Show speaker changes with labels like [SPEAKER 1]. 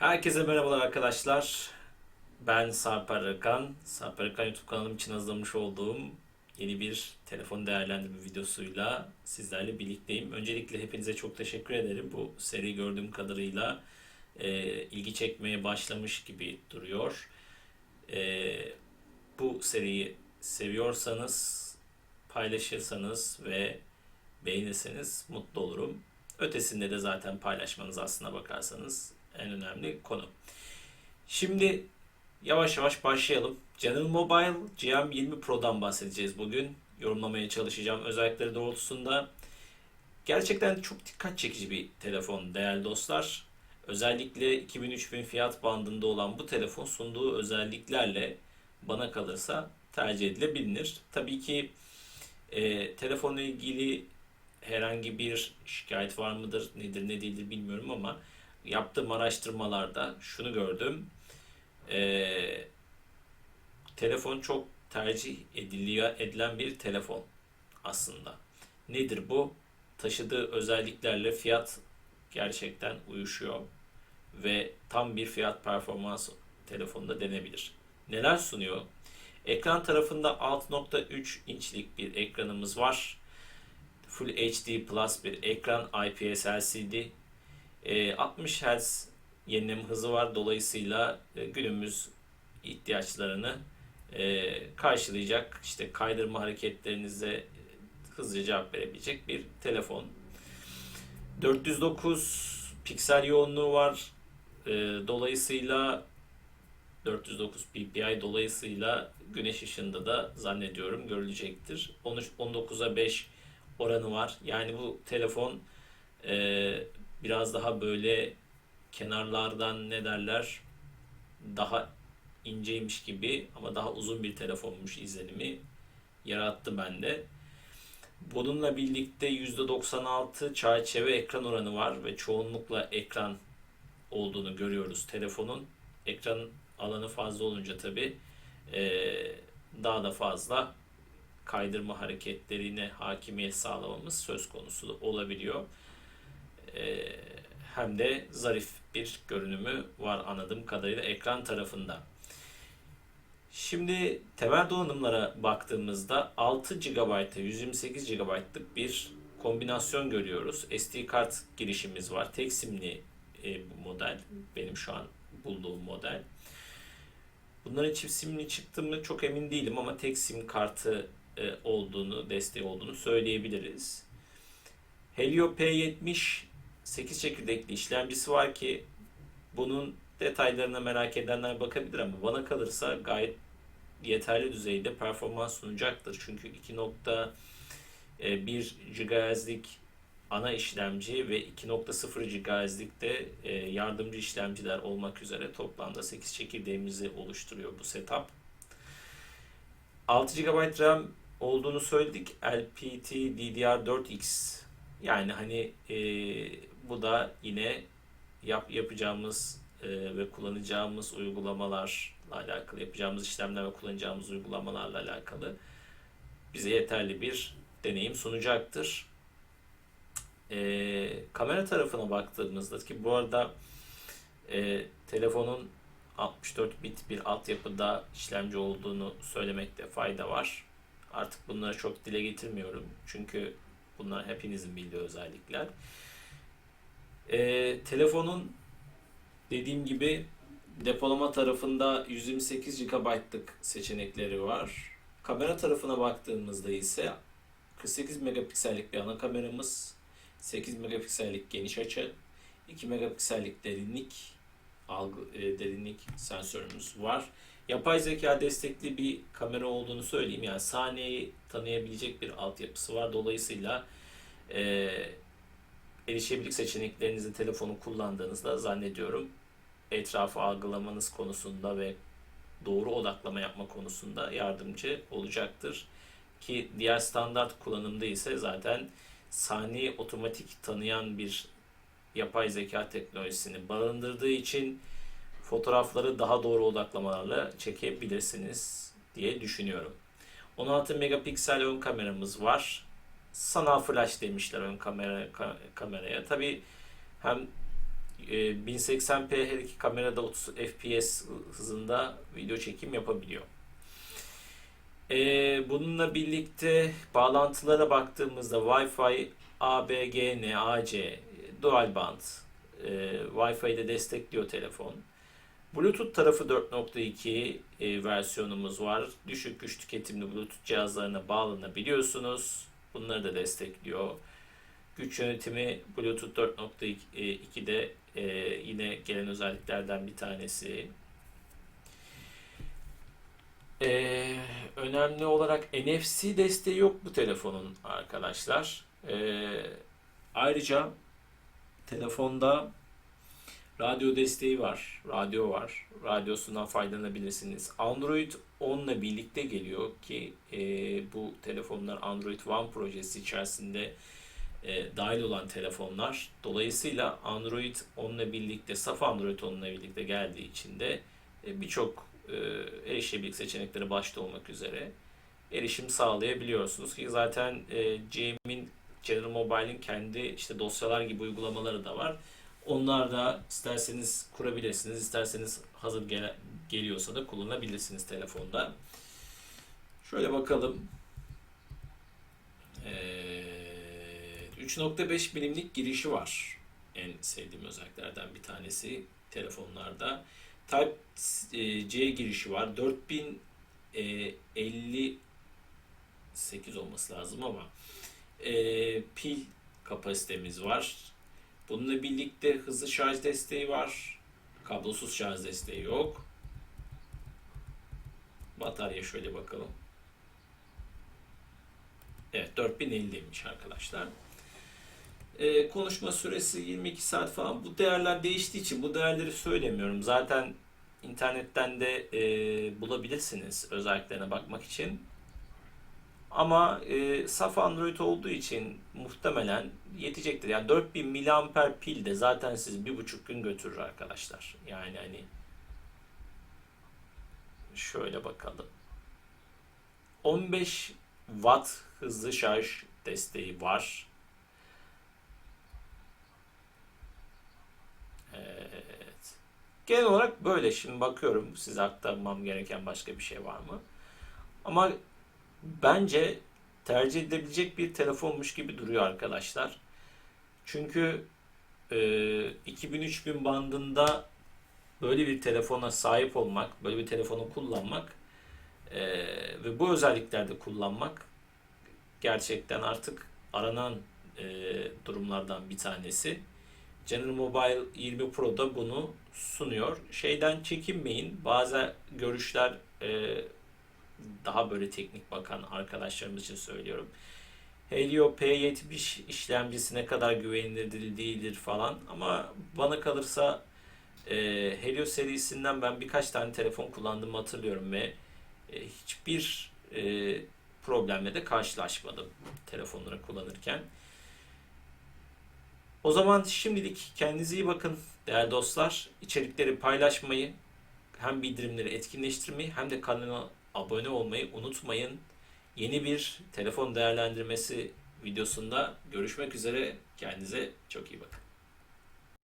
[SPEAKER 1] Herkese merhabalar arkadaşlar. Ben Sarp Arıkan. Sarp Arıkan YouTube kanalım için hazırlamış olduğum yeni bir telefon değerlendirme videosuyla sizlerle birlikteyim. Öncelikle hepinize çok teşekkür ederim. Bu seri gördüğüm kadarıyla e, ilgi çekmeye başlamış gibi duruyor. E, bu seriyi seviyorsanız, paylaşırsanız ve beğenirseniz mutlu olurum. Ötesinde de zaten paylaşmanız aslına bakarsanız en önemli konu. Şimdi yavaş yavaş başlayalım. General Mobile GM20 Pro'dan bahsedeceğiz bugün. Yorumlamaya çalışacağım özellikleri doğrultusunda. Gerçekten çok dikkat çekici bir telefon değerli dostlar. Özellikle 2000-3000 fiyat bandında olan bu telefon sunduğu özelliklerle bana kalırsa tercih edilebilir. Tabii ki e, telefonla ilgili herhangi bir şikayet var mıdır, nedir, ne değildir bilmiyorum ama yaptığım araştırmalarda şunu gördüm. Ee, telefon çok tercih ediliyor, edilen bir telefon aslında. Nedir bu? Taşıdığı özelliklerle fiyat gerçekten uyuşuyor ve tam bir fiyat performans telefonda denebilir. Neler sunuyor? Ekran tarafında 6.3 inçlik bir ekranımız var. Full HD Plus bir ekran IPS LCD. E, 60 Hz yenileme hızı var. Dolayısıyla e, günümüz ihtiyaçlarını e, karşılayacak, işte kaydırma hareketlerinize hızlıca cevap verebilecek bir telefon. 409 piksel yoğunluğu var. E, dolayısıyla 409 ppi dolayısıyla güneş ışığında da zannediyorum görülecektir. 13 19'a 5 oranı var. Yani bu telefon e, biraz daha böyle kenarlardan ne derler daha inceymiş gibi ama daha uzun bir telefonmuş izlenimi yarattı bende. Bununla birlikte %96 çerçeve ekran oranı var ve çoğunlukla ekran olduğunu görüyoruz telefonun. Ekran alanı fazla olunca tabi daha da fazla kaydırma hareketlerine hakimiyet sağlamamız söz konusu olabiliyor. Ee, hem de zarif bir görünümü var anladığım kadarıyla ekran tarafında. Şimdi temel donanımlara baktığımızda 6 GB'a 128 GB'lık bir kombinasyon görüyoruz. SD kart girişimiz var. Tek simli e, model. Benim şu an bulduğum model. Bunların çift simli çıktı çok emin değilim ama tek sim kartı e, olduğunu, desteği olduğunu söyleyebiliriz. Helio P70 8 çekirdekli işlemcisi var ki bunun detaylarına merak edenler bakabilir ama bana kalırsa gayet yeterli düzeyde performans sunacaktır. Çünkü 2.1 GHz'lik ana işlemci ve 2.0 GHz'lik de e, yardımcı işlemciler olmak üzere toplamda 8 çekirdeğimizi oluşturuyor bu setup. 6 GB RAM olduğunu söyledik. LPT DDR4X yani hani e, bu da yine yap, yapacağımız e, ve kullanacağımız uygulamalarla alakalı, yapacağımız işlemler ve kullanacağımız uygulamalarla alakalı bize yeterli bir deneyim sunacaktır. E, kamera tarafına baktığımızda ki bu arada e, telefonun 64 bit bir altyapıda işlemci olduğunu söylemekte fayda var. Artık bunları çok dile getirmiyorum. Çünkü bunlar hepinizin bildiği özellikler. Ee, telefonun dediğim gibi depolama tarafında 128 GB'lık seçenekleri var. Kamera tarafına baktığımızda ise 48 megapiksellik bir ana kameramız, 8 megapiksellik geniş açı, 2 megapiksellik derinlik algı e, derinlik sensörümüz var. Yapay zeka destekli bir kamera olduğunu söyleyeyim. Yani saniyeyi tanıyabilecek bir altyapısı var. Dolayısıyla e, erişebilik seçeneklerinizi telefonu kullandığınızda zannediyorum etrafı algılamanız konusunda ve doğru odaklama yapma konusunda yardımcı olacaktır. Ki diğer standart kullanımda ise zaten saniye otomatik tanıyan bir yapay zeka teknolojisini barındırdığı için fotoğrafları daha doğru odaklamalarla çekebilirsiniz diye düşünüyorum. 16 megapiksel ön kameramız var. Sanal flash demişler ön kamera ka- kameraya. Tabi hem e, 1080p her iki kamerada 30 fps hızında video çekim yapabiliyor. E, bununla birlikte bağlantılara baktığımızda Wi-Fi, ABGN, AC, dual band, e, Wi-Fi de destekliyor telefon. Bluetooth tarafı 4.2 e, versiyonumuz var. Düşük güç tüketimli Bluetooth cihazlarına bağlanabiliyorsunuz. Bunları da destekliyor. Güç yönetimi Bluetooth 4.2'de e, yine gelen özelliklerden bir tanesi. E, önemli olarak NFC desteği yok bu telefonun arkadaşlar. E, ayrıca telefonda radyo desteği var, radyo var. Radyosundan faydalanabilirsiniz. Android 10 ile birlikte geliyor ki e, bu telefonlar Android One projesi içerisinde e, dahil olan telefonlar. Dolayısıyla Android 10 ile birlikte, saf Android 10 ile birlikte geldiği için de e, birçok e, erişebilir seçeneklere başta olmak üzere erişim sağlayabiliyorsunuz ki zaten e, GM'in General Mobile'in kendi işte dosyalar gibi uygulamaları da var. Onlar da isterseniz kurabilirsiniz, isterseniz hazır gel- geliyorsa da kullanabilirsiniz telefonda. Şöyle bakalım. Ee, 3.5 milimlik girişi var. En sevdiğim özelliklerden bir tanesi telefonlarda. Type e, girişi var. 4058 olması lazım ama e, pil kapasitemiz var. Bununla birlikte hızlı şarj desteği var. Kablosuz şarj desteği yok. Batarya şöyle bakalım. Evet 4050'ymiş arkadaşlar. Ee, konuşma süresi 22 saat falan. Bu değerler değiştiği için bu değerleri söylemiyorum. Zaten internetten de e, bulabilirsiniz özelliklerine bakmak için. Ama e, saf Android olduğu için muhtemelen yetecektir. Yani 4000 miliamper pil de zaten siz bir buçuk gün götürür arkadaşlar. Yani hani şöyle bakalım. 15 watt hızlı şarj desteği var. Evet. Genel olarak böyle. Şimdi bakıyorum size aktarmam gereken başka bir şey var mı? Ama bence tercih edilebilecek bir telefonmuş gibi duruyor arkadaşlar. Çünkü e, 2000-3000 bandında böyle bir telefona sahip olmak, böyle bir telefonu kullanmak e, ve bu özelliklerde kullanmak gerçekten artık aranan e, durumlardan bir tanesi. General Mobile 20 Pro da bunu sunuyor. Şeyden çekinmeyin. Bazı görüşler e, daha böyle teknik bakan arkadaşlarımız için söylüyorum. Helio P70 işlemcisi ne kadar güvenilir değildir falan ama bana kalırsa e, Helio serisinden ben birkaç tane telefon kullandığımı hatırlıyorum ve e, hiçbir e, problemle de karşılaşmadım telefonları kullanırken. O zaman şimdilik kendinize iyi bakın değerli dostlar. İçerikleri paylaşmayı, hem bildirimleri etkinleştirmeyi hem de kanala abone olmayı unutmayın. Yeni bir telefon değerlendirmesi videosunda görüşmek üzere. Kendinize çok iyi bakın.